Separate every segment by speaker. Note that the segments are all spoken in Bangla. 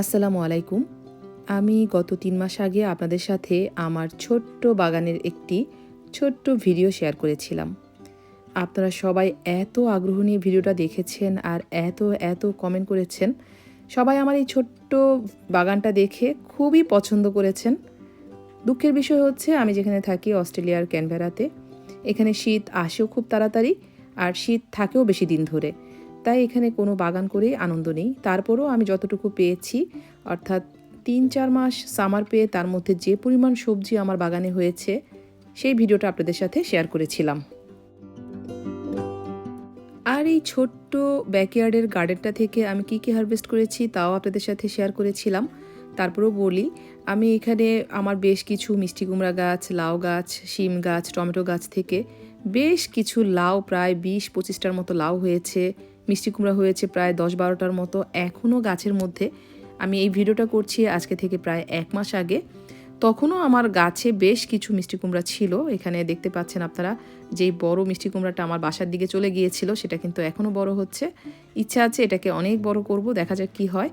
Speaker 1: আসসালামু আলাইকুম। আমি গত তিন মাস আগে আপনাদের সাথে আমার ছোট্ট বাগানের একটি ছোট্ট ভিডিও শেয়ার করেছিলাম। আপনারা সবাই এত আগ্রহ নিয়ে ভিডিওটা দেখেছেন আর এত এত কমেন্ট করেছেন। সবাই আমার এই ছোট্ট বাগানটা দেখে খুবই পছন্দ করেছেন। দুঃখের বিষয় হচ্ছে আমি যেখানে থাকি অস্ট্রেলিয়ার ক্যানভেরাতে। এখানে শীত আসেও খুব তাড়াতাড়ি আর শীত থাকেও বেশি দিন ধরে। তাই এখানে কোনো বাগান করেই আনন্দ নেই। তারপরও আমি যতটুকু পেয়েছি, অর্থাৎ তিন চার মাস সামার পেয়ে তার মধ্যে যে পরিমাণ সবজি আমার বাগানে হয়েছে, সেই ভিডিওটা আপনাদের সাথে শেয়ার করেছিলাম। আর এই ছোট্ট ব্যাকয়ার্ডের গার্ডেনটা থেকে আমি কি কি হারভেস্ট করেছি তাও আপনাদের সাথে শেয়ার করেছিলাম। তারপরেও বলি, আমি এখানে আমার বেশ কিছু মিষ্টি কুমড়া গাছ, লাউ গাছ, শিম গাছ, টমেটো গাছ থেকে বেশ কিছু লাউ, প্রায় বিশ পঁচিশটার মতো লাউ হয়েছে। মিষ্টি কুমড়া হয়েছে প্রায় দশ বারোটার মতো। এখনও গাছের মধ্যে আমি এই ভিডিওটা করছি আজকে থেকে প্রায় এক মাস আগে। তখনও আমার গাছে বেশ কিছু মিষ্টি কুমড়া ছিল। এখানে দেখতে পাচ্ছেন আপনারা যেই বড় মিষ্টি কুমড়াটা আমার বাসার দিকে চলে গিয়েছিল, সেটা কিন্তু এখনও বড় হচ্ছে। ইচ্ছা আছে এটাকে অনেক বড় করব, দেখা যাক কি হয়।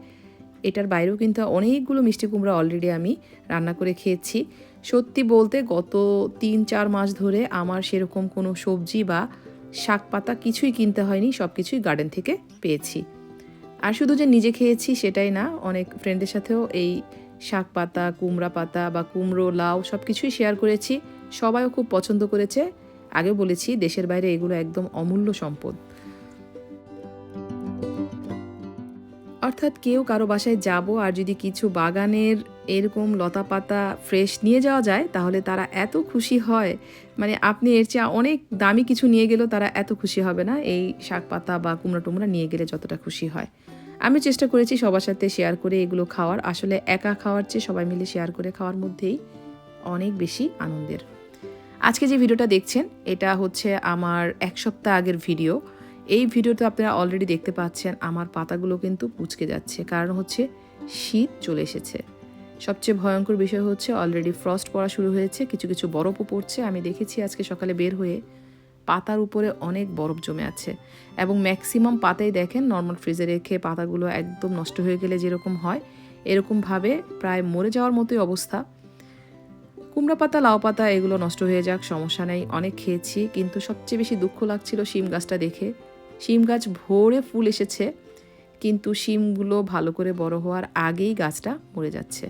Speaker 1: এটার বাইরেও কিন্তু অনেকগুলো মিষ্টি কুমড়া অলরেডি আমি রান্না করে খেয়েছি। সত্যি বলতে গত তিন চার মাস ধরে আমার সেরকম কোনো সবজি বা শাক পাতা কিছুই কিনতে হয়নি সব কিছুই গার্ডেন থেকে পেয়েছি। আর শুধু যে নিজে খেয়েছি সেটাই না, অনেক ফ্রেন্ডের সাথেও এই শাক পাতা, কুমড়া পাতা বা কুমড়ো, লাউ সব কিছুই শেয়ার করেছি। সবাইও খুব পছন্দ করেছে। আগে বলেছি, দেশের বাইরে এগুলো একদম অমূল্য সম্পদ। অর্থাৎ কেউ কারও বাসায় যাব আর যদি কিছু বাগানের এরকম লতা পাতা ফ্রেশ নিয়ে যাওয়া যায়, তাহলে তারা এত খুশি হয়। মানে আপনি এর চেয়ে অনেক দামি কিছু নিয়ে গেলেও তারা এত খুশি হবে না, এই শাক পাতা বা কুমড়া টুমড়া নিয়ে গেলে যতটা খুশি হয়। আমি চেষ্টা করেছি সবার সাথে শেয়ার করে এগুলো খাওয়ার, আসলে একা খাওয়ার চেয়ে সবাই মিলে শেয়ার করে খাওয়ার মধ্যেই অনেক বেশি আনন্দের। আজকে যে ভিডিওটা দেখছেন, এটা হচ্ছে আমার এক সপ্তাহ আগের ভিডিও। এই ভিডিওতে আপনারা অলরেডি দেখতে পাচ্ছেন আমার পাতাগুলো কিন্তু পুচকে যাচ্ছে, কারণ হচ্ছে শীত চলে এসেছে। সবচেয়ে ভয়ঙ্কর বিষয় হচ্ছে অলরেডি ফ্রস্ট পড়া শুরু হয়েছে, কিছু কিছু বরফও পড়ছে। আমি দেখেছি আজকে সকালে বের হয়ে পাতার উপরে অনেক বরফ জমে আছে। এবং ম্যাক্সিমাম পাতাই দেখেন নর্মাল ফ্রিজে রেখে পাতাগুলো একদম নষ্ট হয়ে গেলে যেরকম হয়, এরকমভাবে প্রায় মরে যাওয়ার মতোই অবস্থা। কুমড়া পাতা, লাউ পাতা, এগুলো নষ্ট হয়ে যাক, সমস্যা নেই, অনেক খেয়েছি। কিন্তু সবচেয়ে বেশি দুঃখ লাগছিল শিম গাছটা দেখে। শিম গাছ ভোরে ফুল এসেছে, কিন্তু শিমগুলো ভালো করে বড় হওয়ার আগেই গাছটা মরে যাচ্ছে।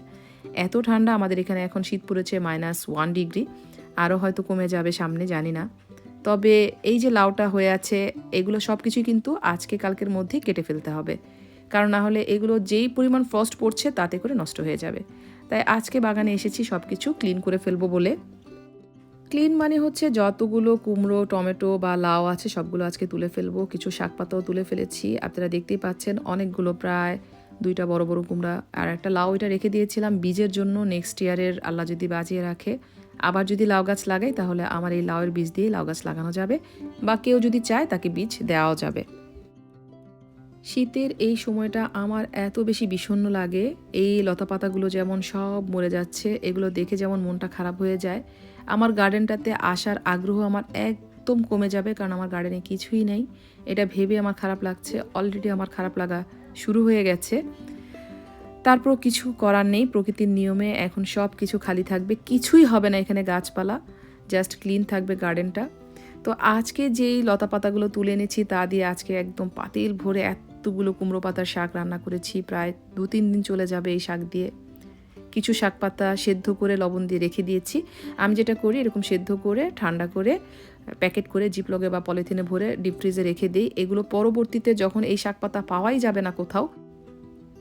Speaker 1: এত ঠান্ডা আমাদের এখানে এখন শীত পড়েছে মাইনাস ওয়ান ডিগ্রি আরও হয়তো কমে যাবে সামনে, জানি না। তবে এই যে লাউটা হয়ে আছে, এগুলো সব কিছুই কিন্তু আজকে কালকের মধ্যেই কেটে ফেলতে হবে। কারণ না হলে এগুলো যেই পরিমাণ ফ্রস্ট পড়ছে, তাতে করে নষ্ট হয়ে যাবে। তাই আজকে বাগানে এসেছি সব কিছু ক্লিন করে ফেলব বলে। ক্লিন মানে হচ্ছে যতগুলো কুমড়ো, টমেটো বা লাউ আছে, সবগুলো আজকে তুলে ফেলব। কিছু শাক পাতাও তুলে ফেলেছি। আপনারা দেখতেই পাচ্ছেন, অনেকগুলো প্রায় দুইটা বড় বড় কুমড়া আর একটা লাউ এটা রেখে দিয়েছিলাম। বীজের জন্য নেক্সট ইয়ারের আল্লাহ যদি বাঁচিয়ে রাখে। আবার যদি লাউ গাছ লাগাই তাহলে আমার এই লাউয়ের বীজ দিয়ে লাউ গাছ লাগানো যাবে বা কেউ যদি চায় তাকে বীজ দেওয়াও যাবে। শীতের এই সময়টা আমার এত বেশি বিষণ্ণ লাগে। এই লতা পাতাগুলো যেমন সব মরে যাচ্ছে, এগুলো দেখে যেমন মনটা খারাপ হয়ে যায়। আমার গার্ডেনটাতে আসার আগ্রহ আমার একদম কমে যাবে কারণ আমার গার্ডেনে কিছুই নেই। এটা ভেবে আমার খারাপ লাগছে অলরেডি আমার খারাপ লাগা শুরু হয়ে গেছে। তারপর কিছু করার নেই। প্রকৃতির নিয়মে এখন সব কিছু খালি থাকবে। কিছুই হবে না এখানে গাছপালা। জাস্ট ক্লিন থাকবে গার্ডেনটা তো আজকে যেই লতা পাতাগুলো তুলে এনেছি তা দিয়ে আজকে একদম পাতিল ভরে এতগুলো কুমড়ো পাতার শাক রান্না করেছি। প্রায় দু তিন দিন চলে যাবে এই শাক দিয়ে। কিছু শাক পাতা সেদ্ধ করে লবণ দিয়ে রেখে দিয়েছি। আমি যেটা করি, এরকম সেদ্ধ করে, ঠান্ডা করে, প্যাকেট করে জিপলগে বা পলিথিনে ভরে ডিপ ফ্রিজে রেখে দিই। এগুলো পরবর্তীতে যখন এই শাক পাতা পাওয়াই যাবে না কোথাও,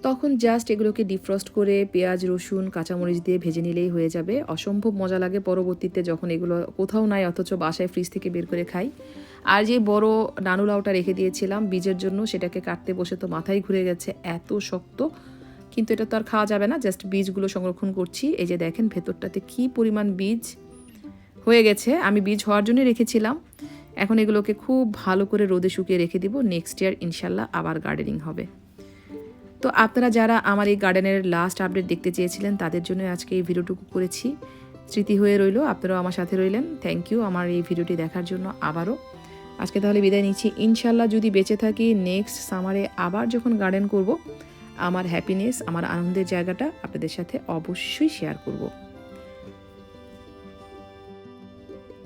Speaker 1: তখন জাস্ট এগুলোকে ডিফ্রস্ট করে পেঁয়াজ, রসুন, কাঁচামরিচ দিয়ে ভেজে নিলেই হয়ে যাবে। অসম্ভব মজা লাগে পরবর্তীতে যখন এগুলো কোথাও নাই, অথচ বাসায় ফ্রিজ থেকে বের করে খাই। আর যে বড় নানু লাউটা রেখে দিয়েছিলাম, বীজের জন্য সেটাকে কাটতে বসে তো মাথায় ঘুরে গেছে, এত শক্ত। কিন্তু এটা তো আর খাওয়া যাবে না জাস্ট বীজগুলো সংরক্ষণ করছি। এই যে দেখেন ভেতরটাতে কি পরিমাণ বীজ হয়ে গেছে, আমি বীজ হওয়ার জন্য রেখেছিলাম। এখন এগুলোকে খুব ভালো করে রোদে শুকিয়ে রেখে দিব নেক্সট ইয়ার ইনশাল্লাহ আবার গার্ডেনিং হবে। তো আপনারা যারা আমার এই গার্ডেনের লাস্ট আপডেট দেখতে চেয়েছিলেন, তাদের জন্য আজকে এই ভিডিওটুকু করেছি। স্মৃতি হয়ে রইল, আপনারাও আমার সাথে রইলেন। থ্যাংক ইউ আমার এই ভিডিওটি দেখার জন্য আবারও। আজকে তাহলে বিদায় নিচ্ছি। ইনশাল্লাহ যদি বেঁচে থাকি নেক্সট সামারে আবার যখন গার্ডেন করব আমার হ্যাপিনেস আমার আনন্দের জায়গাটা আপনাদের সাথে অবশ্যই শেয়ার করব।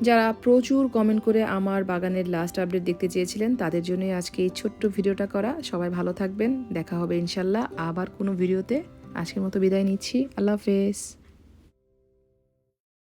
Speaker 1: যারা প্রচুর কমেন্ট করে আমার বাগানের লাস্ট আপডেট দেখতে চেয়েছিলেন, তাদের জন্য আজকে এই ছোট্ট ভিডিওটা করা। সবাই ভালো থাকবেন, দেখা হবে ইনশাল্লাহ আবার কোনো ভিডিওতে। আজকের মতো বিদায় নিচ্ছি, আল্লাহ হাফেজ।